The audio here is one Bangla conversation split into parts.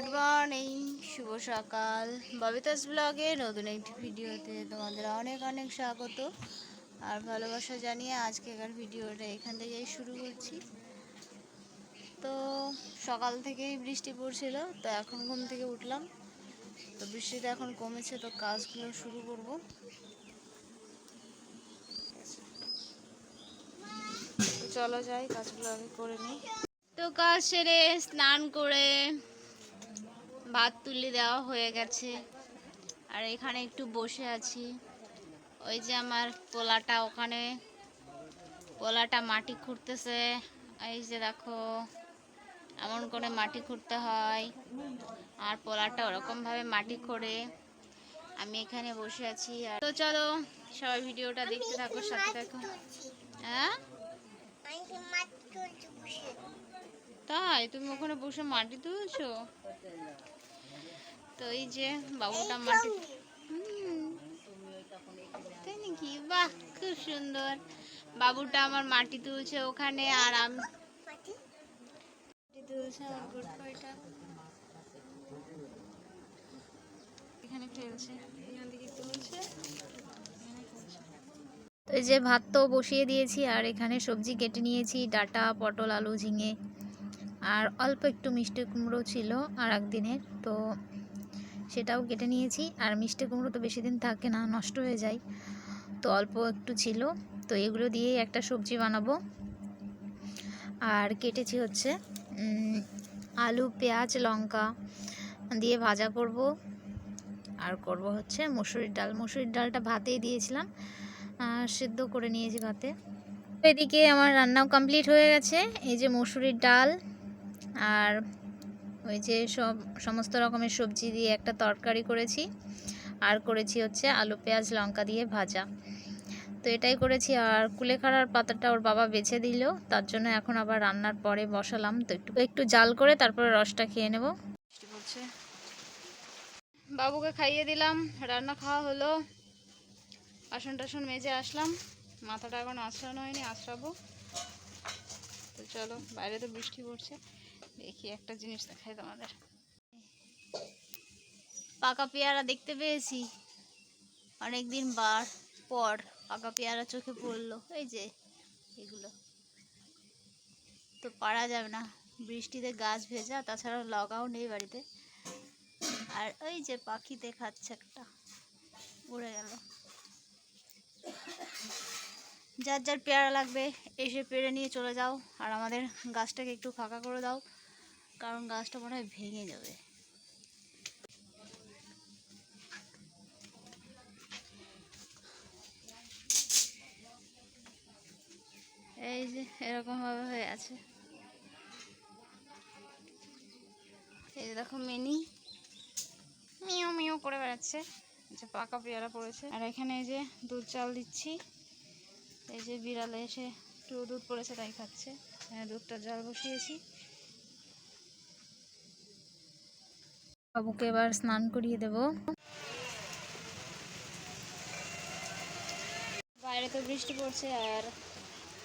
গুড মর্নিং, শুভ সকাল। ববিতাস ব্লগে নতুন একটি ভিডিওতে তোমাদের অনেক অনেক স্বাগত আর ভালোবাসা জানিয়ে আজকেকার ভিডিওটা এখান থেকেই শুরু করছি। তো সকাল থেকেই বৃষ্টি পড়ছিল, তো এখন ঘুম থেকে উঠলাম। তো বৃষ্টিটা এখন কমেছে, তো কাজগুলো শুরু করব। চলো যাই, কাজগুলো আমি করে নিই। তো কাজ সেরে, স্নান করে ভাত তুলে দেওয়া হয়ে গেছে। আর এখানে একটু বসে আছি। ওই যে আমার পোলাটা ওখানে পোলাটা মাটি খুঁড়তেছে। এই যে দেখো এমন করে মাটি খুঁড়তে হয়। আর পোলাটা ওরকমভাবে মাটি খোঁড়ে। আমি এখানে বসে আছি। আর তো চলো সবাই ভিডিওটা দেখতে থাকো সাথে থাকো। হ্যাঁ? তাই? তুমি ওখানে বসে মাটি তুলছো? তো এই যে বাবুটা মাটি তাই নাকি বাহ খুব সুন্দর। বাবুটা আমার মাটি তুলছে ওখানে আর আমি তুলছে আমার গুড বয়টা এখানে ফেলছে। এখান থেকে তুলছে। তো এই যে ভাত তো বসিয়ে দিয়েছি আর এখানে সবজি কেটে নিয়েছি ডাটা পটল আলু ঝিঙে। আর অল্প একটু মিষ্টি কুমড়ো ছিল আর একদিনের। তো সেটাও কেটে নিয়েছি। আর মিষ্টি কুমড়ো তো বেশি দিন থাকে না, নষ্ট হয়ে যায়। তো অল্প একটু ছিল। তো এগুলো দিয়েই একটা সবজি বানাবো। আর কেটেছি হচ্ছে আলু, পেঁয়াজ, লঙ্কা দিয়ে ভাজা করব। আর করব হচ্ছে মুসুরির ডাল। মুসুরির ডালটা ভাতেই দিয়েছিলাম। সেদ্ধ করে নিয়েছি ভাতে। এদিকে আমার রান্নাও কমপ্লিট হয়ে গেছে। এই যে মসুরির ডাল আর ওই যে সব, সমস্ত রকমের সবজি দিয়ে একটা তরকারি করেছি। আর করেছি হচ্ছে আলু, পেঁয়াজ, লঙ্কা দিয়ে ভাজা। তো এটাই করেছি। আর কুলেখাড়ার পাতাটা ওর বাবা বেছে দিল। তার জন্য এখন আবার রান্নার পরে বসালাম। তো একটু একটু জাল করে তারপরে রসটা খেয়ে নেব। বাবুকে খাইয়ে দিলাম। রান্না খাওয়া হলো। আসন টাসন মেজে আসলাম। মাথাটা এখন আঁচড়ানো হয়নি আশ্রাবো তো চলো, বাইরে তো বৃষ্টি পড়ছে। দেখি একটা জিনিস দেখাই তোমাদের। পাকা পেয়ারা দেখতে পেয়েছি। অনেকদিন বার, পর পাকা পেয়ারা চোখে পড়ল। এই যে, এগুলো। তো পারা যাবে না। বৃষ্টিতে গাছ ভেজা তাছাড়া লগাও নেই বাড়িতে। আর ওই যে পাখিতে খাচ্ছে একটা। উড়ে গেল। যার যার পেয়ারা লাগবে, এসে পেড়ে নিয়ে চলে যাও। আর আমাদের গাছটাকে একটু ফাঁকা করে দাও। কারণ গাছটা মনে হয় ভেঙে যাবে। এই যে এরকম ভাবে হয়ে আছে। এই যে দেখো মিনি। মিও মিও করে বেড়াচ্ছে। যে পাকা পেয়ারা পড়েছে। আর এখানে এই যে দুধ চাল দিচ্ছি। এই যে বিড়ালে এসে একটু দুধ পড়েছে, তাই খাচ্ছে। দুধটা জল বসিয়েছি। বাবুকে এবার স্নান করিয়ে দেব। বাইরে তো বৃষ্টি পড়ছে আর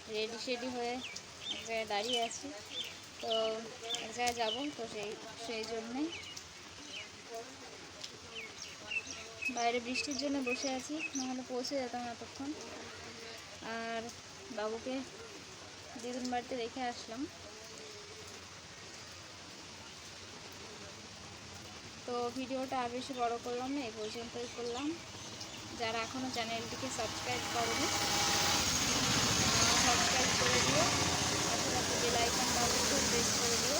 রেডি শেডি হয়ে এক জায়গায় দাঁড়িয়ে আছি। তো এক জায়গায় যাব তো সেই সেই জন্যেই বাইরে বৃষ্টির জন্য বসে আছি, নাহলে পৌঁছে যেতাম এতক্ষণ। আর বাবুকে দিদির বাড়িতে রেখে আসলাম। তো ভিডিওটা আর বেশি বড় করলাম না, এই পর্যন্তই করলাম। যারা এখনও চ্যানেলটিকে সাবস্ক্রাইব করেনি, সাবস্ক্রাইব করে দিও থাকা বেল আইকনটা অবশ্যই প্রেস করে দিও।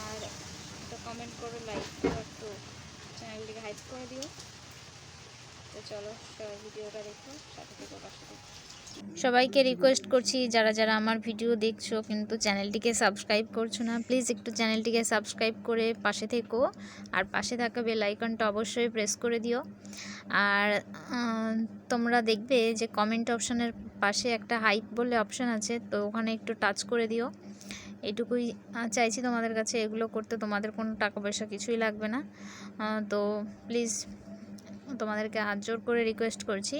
আর একটা কমেন্ট করে লাইক করে একটু, চ্যানেলটিকে হাইপ করে দিও। তো চলো ভিডিওটা দেখো, সাথে থেকে থেকো। সবাইকে রিকোয়েস্ট করছি, যারা যারা আমার ভিডিও দেখছ কিন্তু চ্যানেলটিকে সাবস্ক্রাইব করছ না প্লিজ একটু চ্যানেলটিকে সাবস্ক্রাইব করে পাশে থেকো আর পাশে থাকা বেল আইকনটা অবশ্যই প্রেস করে দিও। আর তোমরা দেখবে যে কমেন্ট অপশানের পাশে একটা হাইপ বলে অপশান আছে, তো ওখানে একটু টাচ করে দিও। এটুকুই চাইছি তোমাদের কাছে এগুলো করতে, তোমাদের কোনো টাকা পয়সা কিছুই লাগবে না। তো প্লিজ তোমাদেরকে হাত জোর করে রিকোয়েস্ট করছি।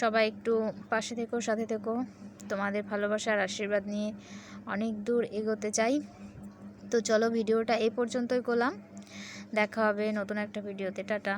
সবাই একটু পাশে থেকো, সাথে থেকো। তোমাদের ভালোবাসার আশীর্বাদ নিয়ে অনেক দূর এগোতে চাই। তো চলো ভিডিওটা এ পর্যন্তই করলাম। দেখা হবে নতুন একটা ভিডিওতে। টাটা।